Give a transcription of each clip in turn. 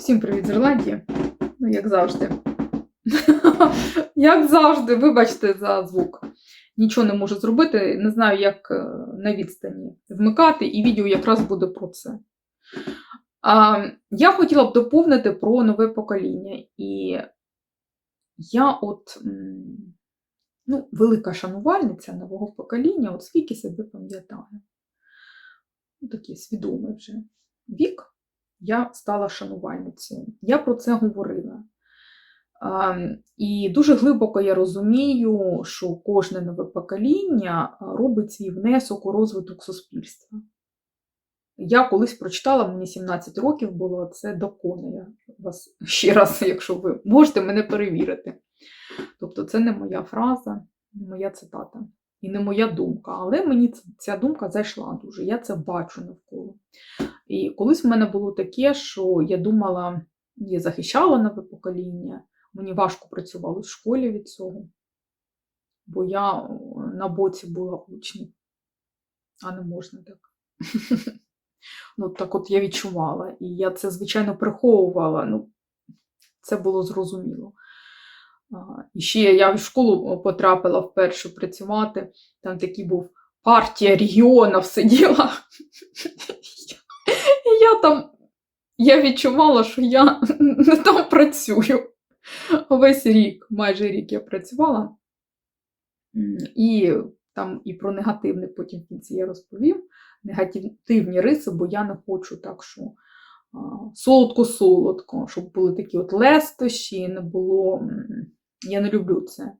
Всім привіт з Ірландії. Ну, як завжди. як завжди, вибачте за звук. Нічого не можу зробити, не знаю, як е, на відстані вмикати, і відео якраз буде про це. А, я хотіла б доповнити про нове покоління. І я от ну, велика шанувальниця нового покоління, от скільки себе пам'ятаю. Ну, Такий свідомий вже вік я стала шанувальницею. Я про це говорила. І дуже глибоко я розумію, що кожне нове покоління робить свій внесок у розвиток суспільства. Я колись прочитала, мені 17 років було, це докони. Вас ще раз, якщо ви можете мене перевірити. Тобто, це не моя фраза, не моя цитата і не моя думка. Але мені ця думка зайшла дуже. Я це бачу навколо. І колись в мене було таке, що я думала, я захищала нове покоління, мені важко працювало в школі від цього, бо я е, на боці була учнів, а не можна так. Ну, так от я відчувала. І я це, звичайно, приховувала. Ну, це було зрозуміло. І ще я в школу потрапила вперше працювати. Там такий був партія регіонів сиділа. І я там я відчувала, що я не там працюю. Весь рік, майже рік я працювала. І там і про негативне потім в кінці я розповім. Негативні риси, бо я не хочу так, що солодко-солодко, щоб були такі от лестощі, не було. Я не люблю це.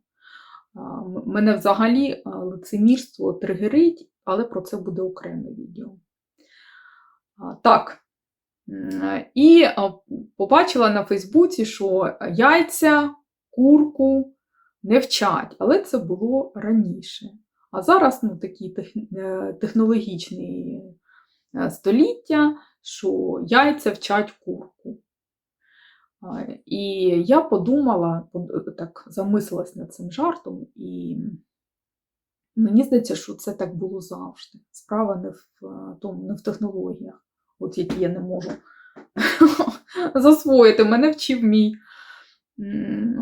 Мене взагалі лицемірство тригерить, але про це буде окреме відео. Так. І побачила на Фейсбуці, що яйця, курку не вчать, але це було раніше. А зараз ну, такі е, технологічні е, століття, що яйця вчать курку. І я подумала, под- так замислилась над цим жартом, і мені здається, що це так було завжди. Справа не в е, тому, не в технологіях, от які я не можу засвоїти. Мене вчив мій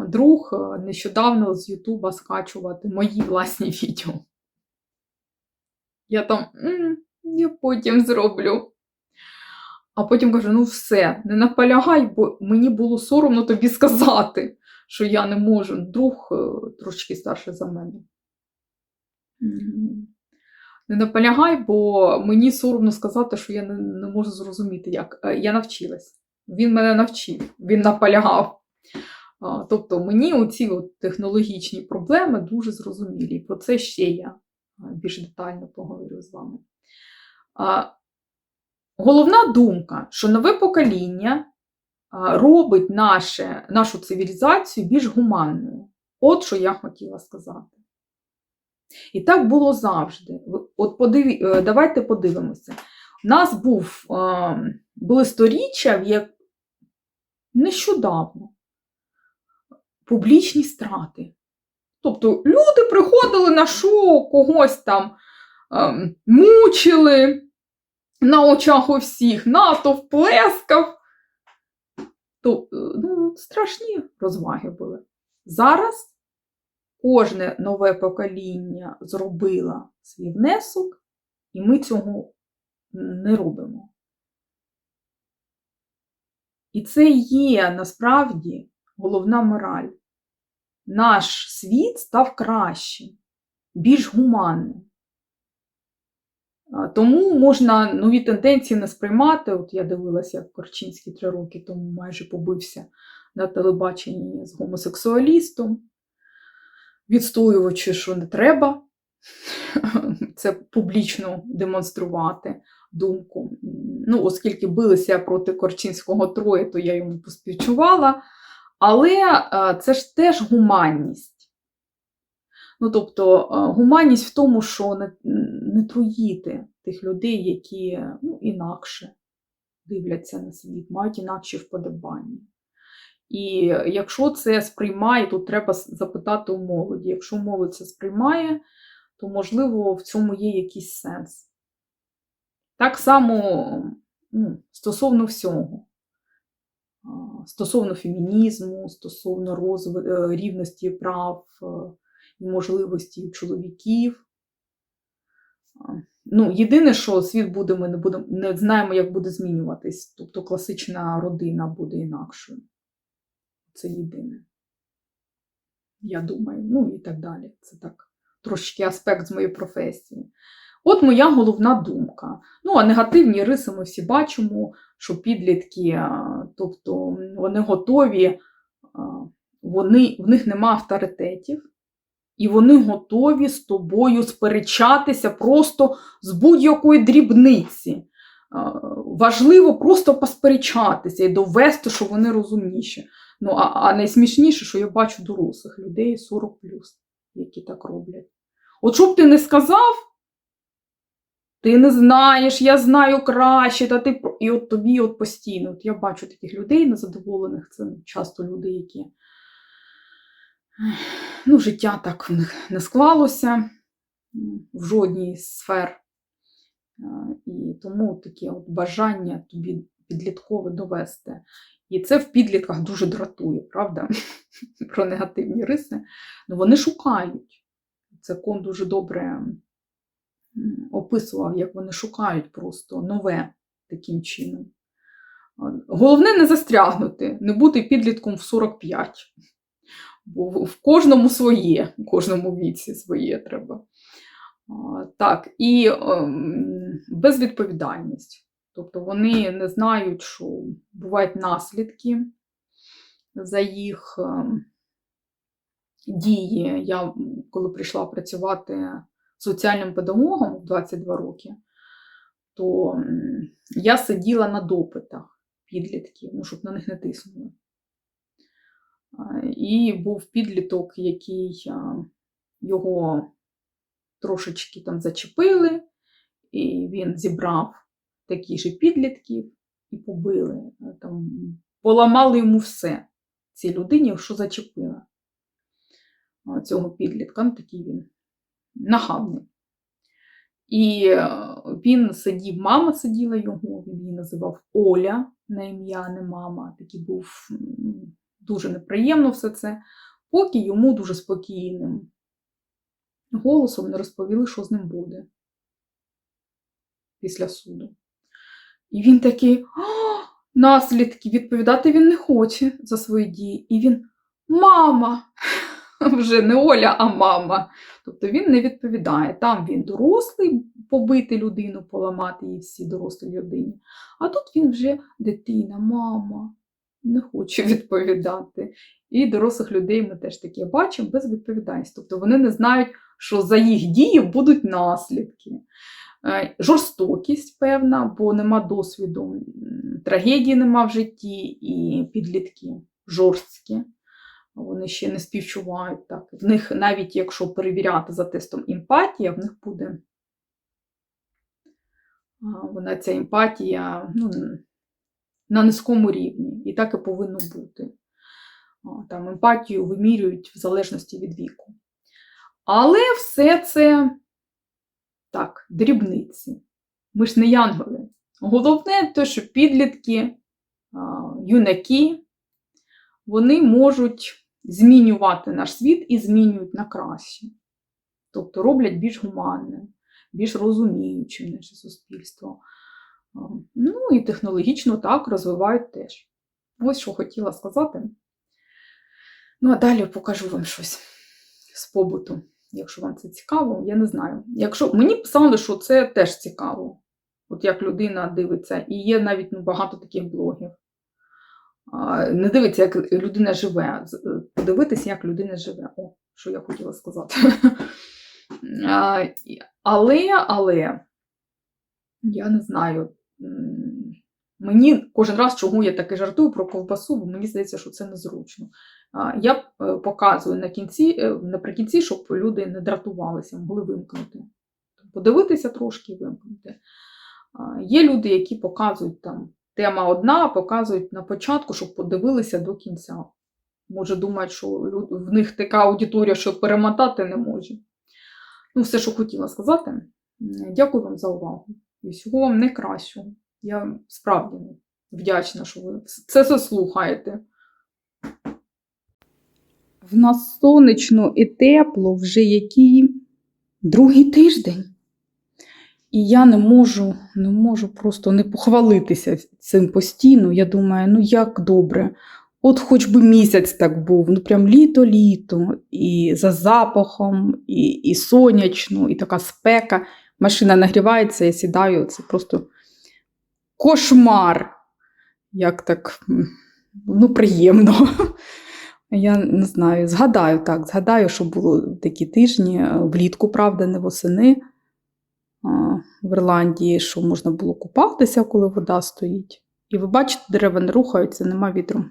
друг е, нещодавно з Ютуба скачувати мої власні відео. Я там я потім зроблю. А потім кажу: ну все, не наполягай, бо мені було соромно тобі сказати, що я не можу. Друг е, трошки старший за мене. Не наполягай, бо мені соромно сказати, що я не, не можу зрозуміти, як. Е, Я навчилась. Він мене навчив, він наполягав. Тобто мені оці от технологічні проблеми дуже зрозумілі. Про це ще я більш детально поговорю з вами. Головна думка, що нове покоління робить наше, нашу цивілізацію більш гуманною. От що я хотіла сказати. І так було завжди. От подиві, е, давайте подивимося. У нас був, е, були сторіччя, в як нещодавно публічні страти. Тобто люди приходили на шоу, когось там ем, мучили на очах у всіх, натовп плескав. То, е, ну, страшні розваги були. Зараз кожне нове покоління зробило свій внесок, і ми цього не робимо. І це є насправді головна мораль. Наш світ став кращим, більш гуманним. Тому можна нові тенденції не сприймати. От я дивилася, як Корчинський три роки тому майже побився на телебаченні з гомосексуалістом, відстоюючи, що не треба це публічно демонструвати думку. Ну, оскільки билися проти Корчинського троє, то я йому поспівчувала. Але е, це ж теж гуманність. Ну, тобто, е, гуманність в тому, що не, не труїти тих людей, які ну, інакше дивляться на світ, мають інакші вподобання. І якщо це сприймає, то треба запитати у молоді. Якщо молодь це сприймає, то можливо в цьому є якийсь сенс. Так само ну, стосовно всього. стосовно фемінізму, стосовно розви... е, рівності прав е, і можливості чоловіків. Ну, єдине, що світ буде, ми не будемо не знаємо, як буде змінюватись. Тобто класична родина буде інакшою. Це єдине. Я думаю, ну і так далі. Це так трошки аспект з моєї професії. От моя головна думка. Ну, а негативні риси ми всі бачимо, що підлітки, тобто вони готові, вони, в них нема авторитетів, і вони готові з тобою сперечатися просто з будь-якої дрібниці. Важливо просто посперечатися і довести, що вони розумніші. Ну, а, а найсмішніше, що я бачу дорослих людей 40 які так роблять. От що б ти не сказав, ти не знаєш, я знаю краще, та ти і от тобі от постійно. От я бачу таких людей незадоволених, це часто люди, які ну, життя так в них не склалося в жодній з сфер. І тому таке от бажання тобі підліткове довести. І це в підлітках дуже дратує, правда? Про негативні риси. Ну, вони шукають. Це кон дуже добре описував, як вони шукають просто нове таким чином. Головне не застрягнути, не бути підлітком в 45. Бо в- кожному своє, в кожному віці своє треба. Так, і ем, безвідповідальність. Тобто вони не знають, що бувають наслідки за їх ем, дії. Я, коли прийшла працювати соціальним педагогом в 22 роки, то я сиділа на допитах підлітків, ну, щоб на них не тиснули. І був підліток, який його трошечки там зачепили, і він зібрав таких же підлітків і побили. Там, поламали йому все цій людині, що зачепила цього підлітка. Ну, такий він нахабний. І е, він сидів, мама сиділа його, він її називав Оля на ім'я, не мама. Такий був дуже неприємно все це, поки йому дуже спокійним голосом не розповіли, що з ним буде після суду. І він такий, «А, наслідки, відповідати він не хоче за свої дії. І він, мама, вже не Оля, а мама. Тобто він не відповідає. Там він дорослий, побити людину, поламати її всі дорослій людині. А тут він вже дитина, мама, не хоче відповідати. І дорослих людей ми теж таке бачимо без відповідальності. Тобто вони не знають, що за їх дії будуть наслідки. Е, Жорстокість певна, бо нема досвіду, трагедії нема в житті, і підлітки жорсткі. Вони ще не співчувають так. В них, навіть якщо перевіряти за тестом емпатія, в них буде вона ця емпатія ну, на низькому рівні. І так і повинно бути. Там емпатію вимірюють в залежності від віку. Але все це так, дрібниці. Ми ж не янголи. Головне те, що підлітки, юнаки, вони можуть змінювати наш світ і змінюють на краще. Тобто роблять більш гуманним, більш розуміючим наше суспільство. Ну і технологічно так розвивають теж. Ось що хотіла сказати. Ну, а далі покажу вам щось з побуту, якщо вам це цікаво, я не знаю. Якщо мені писали, що це теж цікаво, от як людина дивиться, і є навіть ну, багато таких блогів. Не дивиться, як людина живе, е, подивитися, як людина живе. О, що я хотіла сказати. Але, але, я не знаю. Мені кожен раз, чому я таки жартую про ковбасу, бо мені здається, що це незручно. Я е, показую на кінці, е, наприкінці, щоб люди не дратувалися, могли вимкнути. Подивитися трошки і вимкнути. Є люди, які показують там тема одна, показують на початку, щоб подивилися до кінця. Може, думають, що в них така аудиторія, що перемотати не може. Ну, все, що хотіла сказати. Дякую вам за увагу. І всього вам найкращого. Я справді вдячна, що ви це все слухаєте. В нас сонячно і тепло вже який другий тиждень. І я не можу, не можу просто не похвалитися цим постійно. Я думаю, ну як добре. От хоч би місяць так був, ну прям літо-літо, і за запахом, і, і сонячно, і така спека. Машина нагрівається, я сідаю, це просто кошмар. Як так ну, приємно. Я не знаю, згадаю так, згадаю, що було такі тижні, е, влітку, правда, не восени в Ірландії, що можна було купатися, коли вода стоїть. І ви бачите, дерева не рухаються, нема вітру.